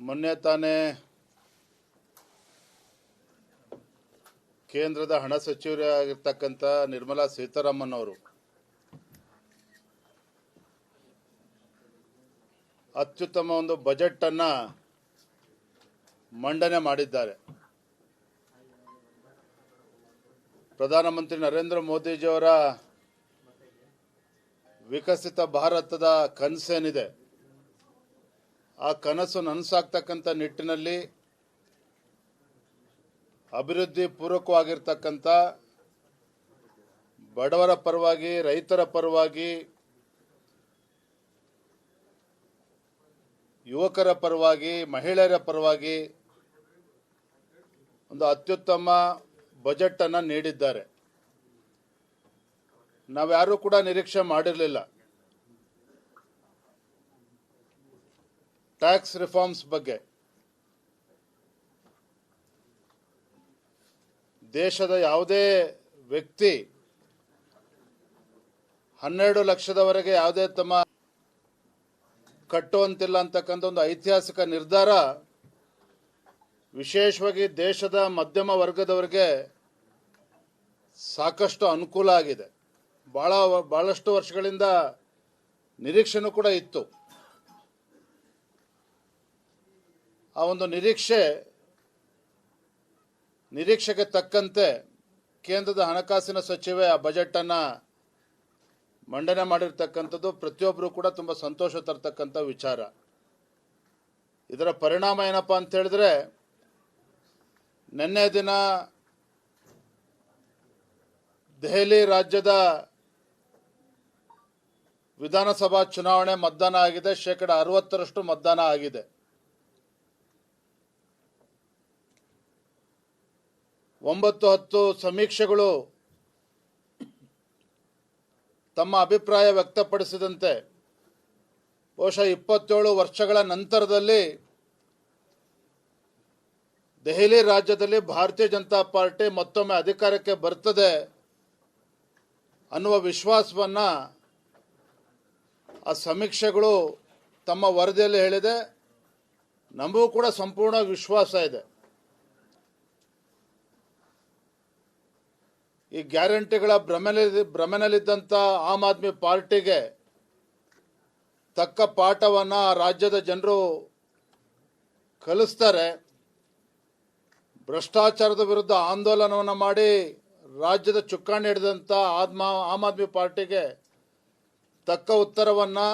ಮೊನ್ನೆ ತಾನೇ ಕೇಂದ್ರದ ಹಣ ಸಚಿವರಾಗಿರ್ತಕ್ಕಂಥ ನಿರ್ಮಲಾ ಸೀತಾರಾಮನ್ ಅವರು ಅತ್ಯುತ್ತಮ ಒಂದು ಬಜೆಟ್ ಅನ್ನ ಮಂಡನೆ ಮಾಡಿದ್ದಾರೆ. ಪ್ರಧಾನಮಂತ್ರಿ ನರೇಂದ್ರ ಮೋದಿಜಿಯವರ ವಿಕಸಿತ ಭಾರತದ ಕನಸೇನಿದೆ? ಆ ಕನಸು ನನಸಾಗ್ತಕ್ಕಂಥ ನಿಟ್ಟಿನಲ್ಲಿ ಅಭಿವೃದ್ಧಿ ಪೂರ್ವಕವಾಗಿರ್ತಕ್ಕಂಥ ಬಡವರ ಪರವಾಗಿ, ರೈತರ ಪರವಾಗಿ, ಯುವಕರ ಪರವಾಗಿ, ಮಹಿಳೆಯರ ಪರವಾಗಿ ಒಂದು ಅತ್ಯುತ್ತಮ ಬಜೆಟ್ ಅನ್ನು ನೀಡಿದ್ದಾರೆ. ನಾವ್ಯಾರೂ ಕೂಡ ನಿರೀಕ್ಷೆ ಮಾಡಿರಲಿಲ್ಲ. ಟ್ಯಾಕ್ಸ್ ರಿಫಾರ್ಮ್ಸ್ ಬಗ್ಗೆ. ದೇಶದ ಯಾವುದೇ ವ್ಯಕ್ತಿ ಹನ್ನೆರಡು ಲಕ್ಷದವರೆಗೆ ಯಾವುದೇ ತಮ್ಮ ಕಟ್ಟುವಂತಿಲ್ಲ ಅಂತಕ್ಕಂಥ ಒಂದು ಐತಿಹಾಸಿಕ ನಿರ್ಧಾರ ವಿಶೇಷವಾಗಿ ದೇಶದ ಮಧ್ಯಮ ವರ್ಗದವರಿಗೆ ಸಾಕಷ್ಟು ಅನುಕೂಲ ಆಗಿದೆ. ಭಾಳ ಭಾಳಷ್ಟು ವರ್ಷಗಳಿಂದ ನಿರೀಕ್ಷೆನೂ ಕೂಡ ಇತ್ತು. ಆ ಒಂದು ನಿರೀಕ್ಷೆ, ನಿರೀಕ್ಷೆಗೆ ತಕ್ಕಂತೆ ಕೇಂದ್ರದ ಹಣಕಾಸಿನ ಸಚಿವೆ ಆ ಬಜೆಟನ್ನು ಮಂಡನೆ ಮಾಡಿರ್ತಕ್ಕಂಥದ್ದು ಪ್ರತಿಯೊಬ್ಬರು ಕೂಡ ತುಂಬ ಸಂತೋಷ ತರ್ತಕ್ಕಂಥ ವಿಚಾರ. ಇದರ ಪರಿಣಾಮ ಏನಪ್ಪ ಅಂತ ಹೇಳಿದ್ರೆ, ನಿನ್ನೆ ದಿನ ದೆಹಲಿ ರಾಜ್ಯದ ವಿಧಾನಸಭಾ ಚುನಾವಣೆ ಮತದಾನ ಆಗಿದೆ. ಶೇಕಡ ಅರವತ್ತರಷ್ಟು ಮತದಾನ ಆಗಿದೆ. ಒಂಬತ್ತು ಹತ್ತು ಸಮೀಕ್ಷೆಗಳು ತಮ್ಮ ಅಭಿಪ್ರಾಯ ವ್ಯಕ್ತಪಡಿಸಿದಂತೆ ಬಹುಶಃ ಇಪ್ಪತ್ತೇಳು ವರ್ಷಗಳ ನಂತರದಲ್ಲಿ ದೆಹಲಿ ರಾಜ್ಯದಲ್ಲಿ ಭಾರತೀಯ ಜನತಾ ಪಾರ್ಟಿ ಮತ್ತೊಮ್ಮೆ ಅಧಿಕಾರಕ್ಕೆ ಬರ್ತದೆ ಅನ್ನುವ ವಿಶ್ವಾಸವನ್ನು ಆ ಸಮೀಕ್ಷೆಗಳು ತಮ್ಮ ವರದಿಯಲ್ಲಿ ಹೇಳಿದೆ. ನಮಗೂ ಕೂಡ ಸಂಪೂರ್ಣ ವಿಶ್ವಾಸ ಇದೆ. ಈ ಗ್ಯಾರಂಟಿಗಳ ಭ್ರಮೆನಲ್ಲಿ ಭ್ರಮೆನಲ್ಲಿದ್ದಂಥ ಆಮ್ ಆದ್ಮಿ ಪಾರ್ಟಿಗೆ ತಕ್ಕ ಪಾಠವನ್ನು ರಾಜ್ಯದ ಜನರು ಕಲಿಸ್ತಾರೆ. ಭ್ರಷ್ಟಾಚಾರದ ವಿರುದ್ಧ ಆಂದೋಲನವನ್ನು ಮಾಡಿ ರಾಜ್ಯದ ಚುಕ್ಕಾಣಿ ಹಿಡಿದಂಥ ಆದ್ಮ, ಆಮ್ ಆದ್ಮಿ ಪಾರ್ಟಿಗೆ ತಕ್ಕ ಉತ್ತರವನ್ನು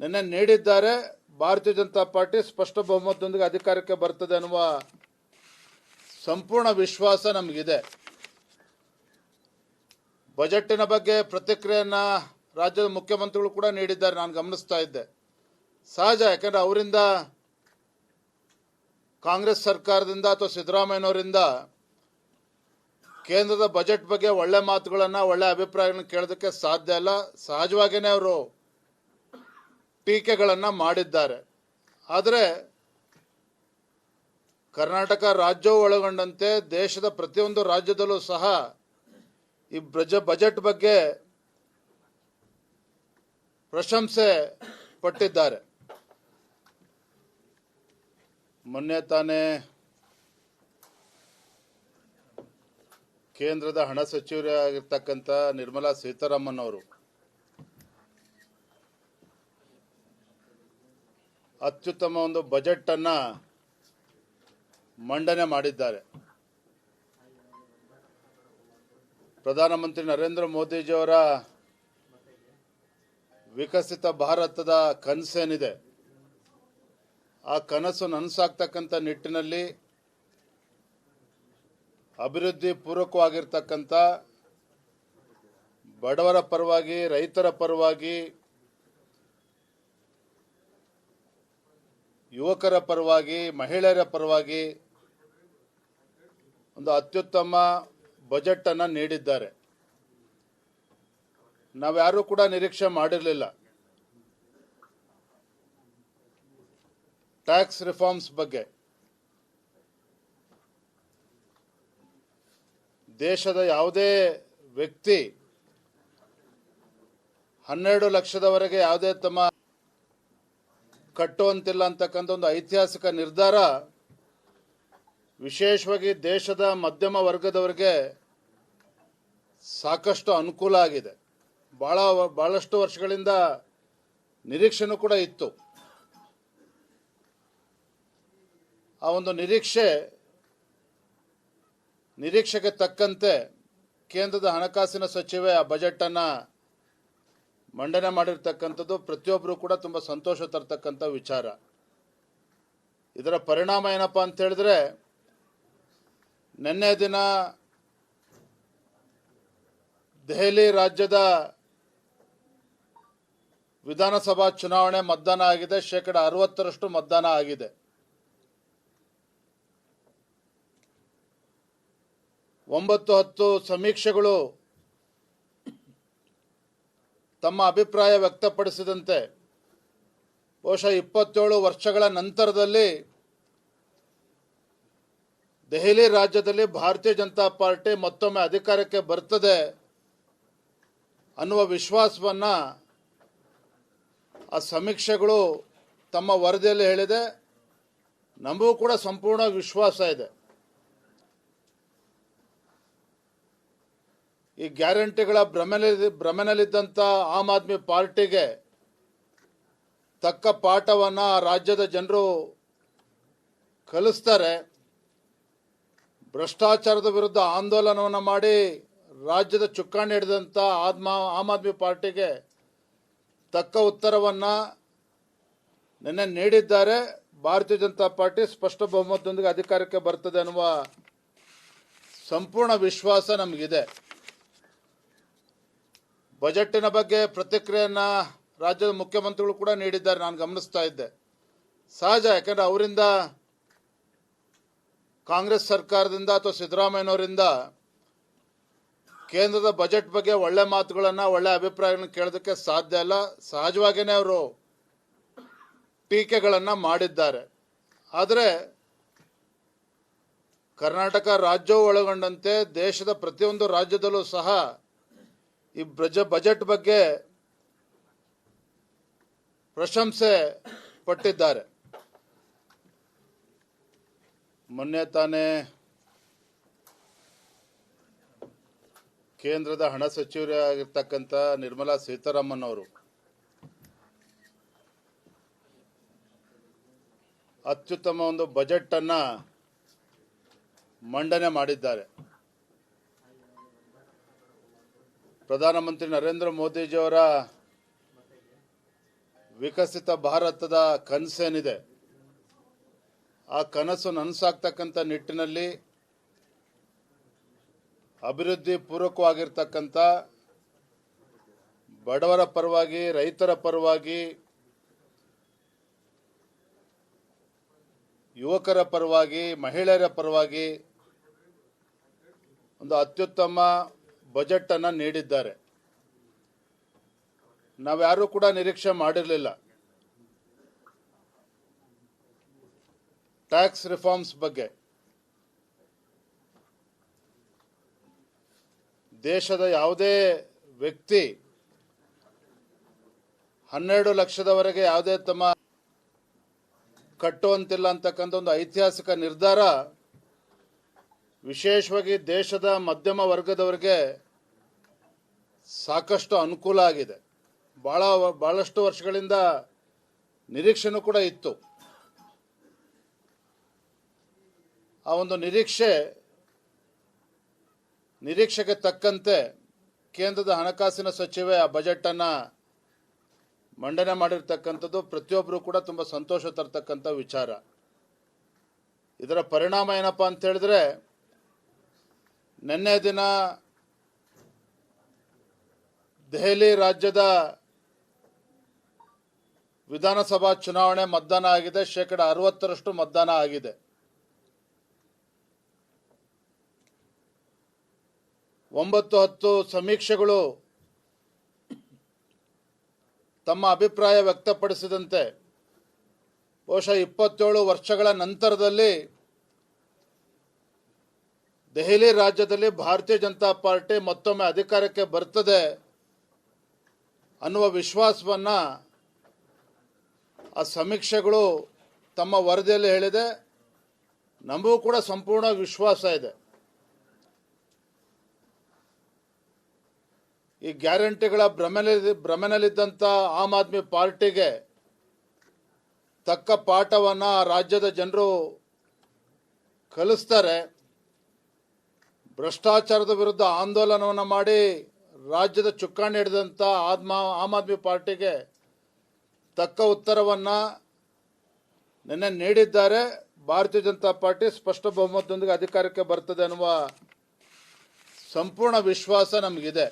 ನಿನ್ನೆ ನೀಡಿದ್ದಾರೆ. ಭಾರತೀಯ ಜನತಾ ಪಾರ್ಟಿ ಸ್ಪಷ್ಟ ಬಹುಮತದೊಂದಿಗೆ ಅಧಿಕಾರಕ್ಕೆ ಬರ್ತದೆ ಅನ್ನುವ ಸಂಪೂರ್ಣ ವಿಶ್ವಾಸ ನಮಗಿದೆ. ಬಜೆಟ್ಟಿನ ಬಗ್ಗೆ ಪ್ರತಿಕ್ರಿಯೆಯನ್ನು ರಾಜ್ಯದ ಮುಖ್ಯಮಂತ್ರಿಗಳು ಕೂಡ ನೀಡಿದ್ದಾರೆ. ನಾನು ಗಮನಿಸ್ತಾ ಇದ್ದೆ. ಸಹಜ, ಯಾಕಂದರೆ ಅವರಿಂದ ಕಾಂಗ್ರೆಸ್ ಸರ್ಕಾರದಿಂದ ಅಥವಾ ಸಿದ್ದರಾಮಯ್ಯನವರಿಂದ ಕೇಂದ್ರದ ಬಜೆಟ್ ಬಗ್ಗೆ ಒಳ್ಳೆ ಮಾತುಗಳನ್ನು, ಒಳ್ಳೆ ಅಭಿಪ್ರಾಯಗಳನ್ನು ಕೇಳೋದಕ್ಕೆ ಸಾಧ್ಯ ಇಲ್ಲ. ಸಹಜವಾಗಿಯೇ ಅವರು ಟೀಕೆಗಳನ್ನು ಮಾಡಿದ್ದಾರೆ. ಆದರೆ ಕರ್ನಾಟಕ ರಾಜ್ಯವು ಒಳಗೊಂಡಂತೆ ದೇಶದ ಪ್ರತಿಯೊಂದು ರಾಜ್ಯದಲ್ಲೂ ಸಹ ಈ ಬ್ರಜ ಬಜೆಟ್ ಬಗ್ಗೆ ಪ್ರಶಂಸೆ ಪಟ್ಟಿದ್ದಾರೆ ಮೊನ್ನೆ ತಾನೇ ಕೇಂದ್ರದ ಹಣ ಸಚಿವರಾಗಿರ್ತಕ್ಕಂಥ ನಿರ್ಮಲಾ ಸೀತಾರಾಮನ್ ಅವರು ಅತ್ಯುತ್ತಮ ಒಂದು ಬಜೆಟ್ ಅನ್ನ ಮಂಡನೆ ಮಾಡಿದ್ದಾರೆ. ಪ್ರಧಾನಮಂತ್ರಿ ನರೇಂದ್ರ ಮೋದಿಜಿಯವರ ವಿಕಸಿತ ಭಾರತದ ಕನಸೇನಿದೆ? ಆ ಕನಸು ನನಸಾಗ್ತಕ್ಕಂಥ ನಿಟ್ಟಿನಲ್ಲಿ ಅಭಿವೃದ್ಧಿ ಪೂರ್ವಕವಾಗಿರ್ತಕ್ಕಂಥ ಬಡವರ ಪರವಾಗಿ, ರೈತರ ಪರವಾಗಿ, ಯುವಕರ ಪರವಾಗಿ, ಮಹಿಳೆಯರ ಪರವಾಗಿ ಒಂದು ಅತ್ಯುತ್ತಮ ಬಜೆಟ್ ಅನ್ನು ನೀಡಿದ್ದಾರೆ. ನಾವ್ಯಾರೂ ಕೂಡ ನಿರೀಕ್ಷೆ ಮಾಡಿರಲಿಲ್ಲ. ಟ್ಯಾಕ್ಸ್ ರಿಫಾರ್ಮ್ಸ್ ಬಗ್ಗೆ. ದೇಶದ ಯಾವುದೇ ವ್ಯಕ್ತಿ ಹನ್ನೆರಡು ಲಕ್ಷದವರೆಗೆ ಯಾವುದೇ ತಮ್ಮ ಕಟ್ಟುವಂತಿಲ್ಲ ಅಂತಕ್ಕಂಥ ಒಂದು ಐತಿಹಾಸಿಕ ನಿರ್ಧಾರ ವಿಶೇಷವಾಗಿ ದೇಶದ ಮಧ್ಯಮ ವರ್ಗದವರಿಗೆ ಸಾಕಷ್ಟು ಅನುಕೂಲ ಆಗಿದೆ. ಭಾಳ ಭಾಳಷ್ಟು ವರ್ಷಗಳಿಂದ ನಿರೀಕ್ಷೆನೂ ಕೂಡ ಇತ್ತು. ಆ ಒಂದು ನಿರೀಕ್ಷೆ, ನಿರೀಕ್ಷೆಗೆ ತಕ್ಕಂತೆ ಕೇಂದ್ರದ ಹಣಕಾಸಿನ ಸಚಿವೆ ಆ ಬಜೆಟನ್ನು ಮಂಡನೆ ಮಾಡಿರ್ತಕ್ಕಂಥದ್ದು ಪ್ರತಿಯೊಬ್ಬರು ಕೂಡ ತುಂಬ ಸಂತೋಷ ತರ್ತಕ್ಕಂಥ ವಿಚಾರ. ಇದರ ಪರಿಣಾಮ ಏನಪ್ಪ ಅಂತ ಹೇಳಿದ್ರೆ, ನಿನ್ನೆ ದಿನ ದೆಹಲಿ ರಾಜ್ಯದ ವಿಧಾನಸಭಾ ಚುನಾವಣೆ ಮತದಾನ ಆಗಿದೆ. ಶೇಕಡ ಅರವತ್ತರಷ್ಟು ಮತದಾನ ಆಗಿದೆ. ಒಂಬತ್ತು, ಹತ್ತು ಸಮೀಕ್ಷೆಗಳು ತಮ್ಮ ಅಭಿಪ್ರಾಯ ವ್ಯಕ್ತಪಡಿಸಿದಂತೆ ಬಹುಶಃ ಇಪ್ಪತ್ತೇಳು ವರ್ಷಗಳ ನಂತರದಲ್ಲಿ ದೆಹಲಿ ರಾಜ್ಯದಲ್ಲಿ ಭಾರತೀಯ ಜನತಾ ಪಾರ್ಟಿ ಮತ್ತೊಮ್ಮೆ ಅಧಿಕಾರಕ್ಕೆ ಬರ್ತದೆ. ಅನ್ನುವ ವಿಶ್ವಾಸವನ್ನು ಆ ಸಮೀಕ್ಷೆಗಳು ತಮ್ಮ ವರದಿಯಲ್ಲಿ ಹೇಳಿದೆ. ನಮಗೂ ಕೂಡ ಸಂಪೂರ್ಣ ವಿಶ್ವಾಸ ಇದೆ. ಈ ಗ್ಯಾರಂಟಿಗಳ ಭ್ರಮೆನಲ್ಲಿ ಭ್ರಮೆನಲ್ಲಿದ್ದಂಥ ಆಮ್ ಆದ್ಮಿ ಪಾರ್ಟಿಗೆ ತಕ್ಕ ಪಾಠವನ್ನು ರಾಜ್ಯದ ಜನರು ಕಲಿಸ್ತಾರೆ. ಭ್ರಷ್ಟಾಚಾರದ ವಿರುದ್ಧ ಆಂದೋಲನವನ್ನು ಮಾಡಿ ರಾಜ್ಯದ ಚುಕ್ಕಾಣಿ ಹಿಡಿದಂಥ ಆದ್ಮ, ಆಮ್ ಆದ್ಮಿ ಪಾರ್ಟಿಗೆ ತಕ್ಕ ಉತ್ತರವನ್ನು ನಿನ್ನೆ ನೀಡಿದ್ದಾರೆ. ಭಾರತೀಯ ಜನತಾ ಪಾರ್ಟಿ ಸ್ಪಷ್ಟ ಬಹುಮತದೊಂದಿಗೆ ಅಧಿಕಾರಕ್ಕೆ ಬರ್ತದೆ ಅನ್ನುವ ಸಂಪೂರ್ಣ ವಿಶ್ವಾಸ ನಮಗಿದೆ. ಬಜೆಟ್ಟಿನ ಬಗ್ಗೆ ಪ್ರತಿಕ್ರಿಯೆಯನ್ನು ರಾಜ್ಯದ ಮುಖ್ಯಮಂತ್ರಿಗಳು ಕೂಡ ನೀಡಿದ್ದಾರೆ. ನಾನು ಗಮನಿಸ್ತಾ ಇದ್ದೆ. ಸಹಜ, ಯಾಕಂದರೆ ಅವರಿಂದ ಕಾಂಗ್ರೆಸ್ ಸರ್ಕಾರದಿಂದ ಅಥವಾ ಸಿದ್ದರಾಮಯ್ಯನವರಿಂದ ಕೇಂದ್ರದ ಬಜೆಟ್ ಬಗ್ಗೆ ಒಳ್ಳೆ ಮಾತುಗಳನ್ನು, ಒಳ್ಳೆ ಅಭಿಪ್ರಾಯಗಳನ್ನ ಕೇಳೋದಕ್ಕೆ ಸಾಧ್ಯ ಇಲ್ಲ ಸಹಜವಾಗಿಯೇ ಅವರು ಟೀಕೆಗಳನ್ನು ಮಾಡಿದ್ದಾರೆ. ಆದರೆ ಕರ್ನಾಟಕ ರಾಜ್ಯವು ಒಳಗೊಂಡಂತೆ ದೇಶದ ಪ್ರತಿಯೊಂದು ರಾಜ್ಯದಲ್ಲೂ ಸಹ ಈ ಬ್ರಜ ಬಜೆಟ್ ಬಗ್ಗೆ ಪ್ರಶಂಸೆ ಪಟ್ಟಿದ್ದಾರೆ. ಮೊನ್ನೆ ತಾನೇ ಕೇಂದ್ರದ ಹಣ ಸಚಿವರಾಗಿರ್ತಕ್ಕಂಥ ನಿರ್ಮಲಾ ಸೀತಾರಾಮನ್ ಅವರು ಅತ್ಯುತ್ತಮ ಒಂದು ಬಜೆಟ್ ಅನ್ನ ಮಂಡನೆ ಮಾಡಿದ್ದಾರೆ. ಪ್ರಧಾನಮಂತ್ರಿ ನರೇಂದ್ರ ಮೋದಿಜಿಯವರ ವಿಕಸಿತ ಭಾರತದ ಕನಸೇನಿದೆ. ಆ ಕನಸು ನನಸಾಗ್ತಕ್ಕಂಥ ನಿಟ್ಟಿನಲ್ಲಿ ಅಭಿವೃದ್ಧಿ ಪೂರ್ವಕವಾಗಿರ್ತಕ್ಕಂಥ ಬಡವರ ಪರವಾಗಿ, ರೈತರ ಪರವಾಗಿ, ಯುವಕರ ಪರವಾಗಿ, ಮಹಿಳೆಯರ ಪರವಾಗಿ ಒಂದು ಅತ್ಯುತ್ತಮ ಬಜೆಟ್ ಅನ್ನ ನೀಡಿದ್ದಾರೆ. ನಾವ್ಯಾರೂ ಕೂಡ ನಿರೀಕ್ಷೆ ಮಾಡಿರಲಿಲ್ಲ. ಟ್ಯಾಕ್ಸ್ ರಿಫಾರ್ಮ್ಸ್ ಬಗ್ಗೆ. ದೇಶದ ಯಾವುದೇ ವ್ಯಕ್ತಿ ಹನ್ನೆರಡು ಲಕ್ಷದವರೆಗೆ ಯಾವುದೇ ತಮ್ಮ ಕಟ್ಟುವಂತಿಲ್ಲ ಅಂತಕ್ಕಂಥ ಒಂದು ಐತಿಹಾಸಿಕ ನಿರ್ಧಾರ ವಿಶೇಷವಾಗಿ ದೇಶದ ಮಧ್ಯಮ ವರ್ಗದವರಿಗೆ ಸಾಕಷ್ಟು ಅನುಕೂಲ ಆಗಿದೆ. ಭಾಳ ಭಾಳಷ್ಟು ವರ್ಷಗಳಿಂದ ನಿರೀಕ್ಷೆನೂ ಕೂಡ ಇತ್ತು. ಆ ಒಂದು ನಿರೀಕ್ಷೆ ನಿರೀಕ್ಷೆಗೆ ತಕ್ಕಂತೆ ಕೇಂದ್ರದ ಹಣಕಾಸಿನ ಸಚಿವೆ ಆ ಬಜೆಟನ್ನು ಮಂಡನೆ ಮಾಡಿರ್ತಕ್ಕಂಥದ್ದು ಪ್ರತಿಯೊಬ್ಬರು ಕೂಡ ತುಂಬ ಸಂತೋಷ ತರ್ತಕ್ಕಂಥ ವಿಚಾರ. ಇದರ ಪರಿಣಾಮ ಏನಪ್ಪ ಅಂತ ಹೇಳಿದ್ರೆ, ನಿನ್ನೆ ದಿನ ದೆಹಲಿ ರಾಜ್ಯದ ವಿಧಾನಸಭಾ ಚುನಾವಣೆ ಮತದಾನ ಆಗಿದೆ. ಶೇಕಡ ಅರವತ್ತರಷ್ಟು ಮತದಾನ ಆಗಿದೆ. ಒಂಬತ್ತು ಹತ್ತು ಸಮೀಕ್ಷೆಗಳು ತಮ್ಮ ಅಭಿಪ್ರಾಯ ವ್ಯಕ್ತಪಡಿಸಿದಂತೆ ಬಹುಶಃ ಇಪ್ಪತ್ತೇಳು ವರ್ಷಗಳ ನಂತರದಲ್ಲಿ ದೆಹಲಿ ರಾಜ್ಯದಲ್ಲಿ ಭಾರತೀಯ ಜನತಾ ಪಾರ್ಟಿ ಮತ್ತೊಮ್ಮೆ ಅಧಿಕಾರಕ್ಕೆ ಬರ್ತದೆ ಅನ್ನುವ ವಿಶ್ವಾಸವನ್ನು ಆ ಸಮೀಕ್ಷೆಗಳು ತಮ್ಮ ವರದಿಯಲ್ಲಿ ಹೇಳಿದೆ. ನಮಗೂ ಕೂಡ ಸಂಪೂರ್ಣ ವಿಶ್ವಾಸ ಇದೆ. ಈ ಗ್ಯಾರಂಟಿಗಳ ಭ್ರಮೆನಲ್ಲಿ ಭ್ರಮೆನಲ್ಲಿದ್ದಂಥ ಆಮ್ ಆದ್ಮಿ ಪಾರ್ಟಿಗೆ ತಕ್ಕ ಪಾಠವನ್ನು ರಾಜ್ಯದ ಜನರು ಕಲಿಸ್ತಾರೆ. ಭ್ರಷ್ಟಾಚಾರದ ವಿರುದ್ಧ ಆಂದೋಲನವನ್ನು ಮಾಡಿ ರಾಜ್ಯದ ಚುಕ್ಕಾಣಿ ಹಿಡಿದಂಥ ಆದ್ಮ, ಆಮ್ ಆದ್ಮಿ ಪಾರ್ಟಿಗೆ ತಕ್ಕ ಉತ್ತರವನ್ನು ನಿನ್ನೆ ನೀಡಿದ್ದಾರೆ. ಭಾರತೀಯ ಜನತಾ ಪಾರ್ಟಿ ಸ್ಪಷ್ಟ ಬಹುಮತದೊಂದಿಗೆ ಅಧಿಕಾರಕ್ಕೆ ಬರ್ತದೆ ಅನ್ನುವ ಸಂಪೂರ್ಣ ವಿಶ್ವಾಸ ನಮಗಿದೆ.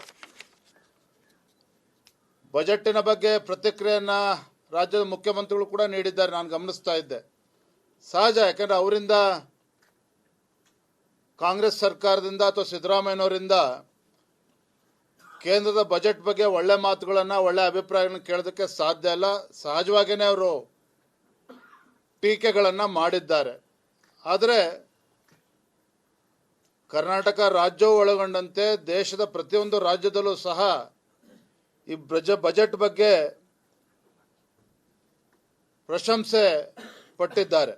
ಬಜೆಟ್ಟಿನ ಬಗ್ಗೆ ಪ್ರತಿಕ್ರಿಯೆಯನ್ನು ರಾಜ್ಯದ ಮುಖ್ಯಮಂತ್ರಿಗಳು ಕೂಡ ನೀಡಿದ್ದಾರೆ. ನಾನು ಗಮನಿಸ್ತಾ ಇದ್ದೆ. ಸಹಜ, ಯಾಕಂದರೆ ಅವರಿಂದ ಕಾಂಗ್ರೆಸ್ ಸರ್ಕಾರದಿಂದ ಅಥವಾ ಸಿದ್ದರಾಮಯ್ಯನವರಿಂದ ಕೇಂದ್ರದ ಬಜೆಟ್ ಬಗ್ಗೆ ಒಳ್ಳೆ ಮಾತುಗಳನ್ನು, ಒಳ್ಳೆ ಅಭಿಪ್ರಾಯಗಳನ್ನು ಕೇಳೋದಕ್ಕೆ ಸಾಧ್ಯ ಇಲ್ಲ. ಸಹಜವಾಗಿಯೇ ಅವರು ಟೀಕೆಗಳನ್ನು ಮಾಡಿದ್ದಾರೆ. ಆದರೆ ಕರ್ನಾಟಕ ರಾಜ್ಯವು ಒಳಗೊಂಡಂತೆ ದೇಶದ ಪ್ರತಿಯೊಂದು ರಾಜ್ಯದಲ್ಲೂ ಸಹ ಈ ಬ್ರಜ ಬಜೆಟ್ ಬಗ್ಗೆ ಪ್ರಶಂಸೆ ಪಟ್ಟಿದ್ದಾರೆ